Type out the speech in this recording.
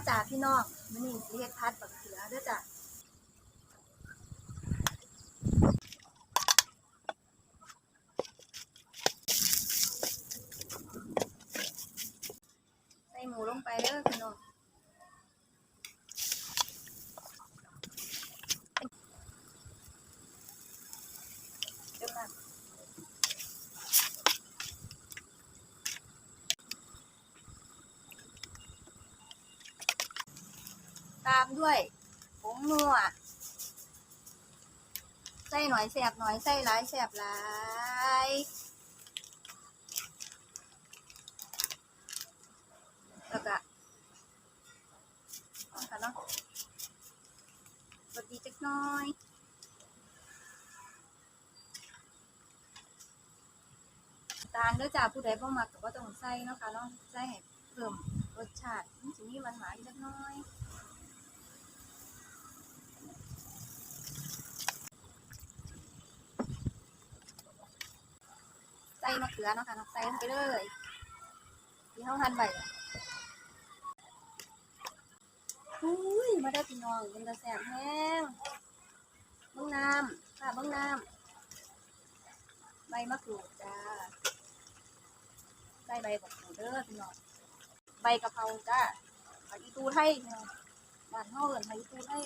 มาจากพี่น้องมันนี่สิเฮ็ดพัดบักเขือด้วยจ้ะใส่หมูลงไปเด้อพี่น้องเดี๋ยวก่อน ตามด้วยผงนัวใส่หน่อยแสบหน่อยใส่หลายแสบหลายแล้วก็เอาค่ะเนาะสดีจักน้อยตาลเด้อจ้าผู้ใดบ่มักก็บ่ต้องใส่เนาะค่ะเนาะใส่ให้เพิ่มรสชาติมันสิมีหวานหวานจักน้อย ส่มะเขือเนาะค่ะเนาะใส่ลงไปเลยที่เฮาหั่นไว้อุ้ยมาได้พี่น้องเป็นตาแซ่บแห้งเบิ่งน้ำค่ะเบิ่งน้ำใบมะกรูดจ้าใส่ใบบักกูดเด้อพี่น้องใบกะเพราจ้าผักอีตูไทยพี่น้องบ้านเฮาเอิ้นผักอีตูไทย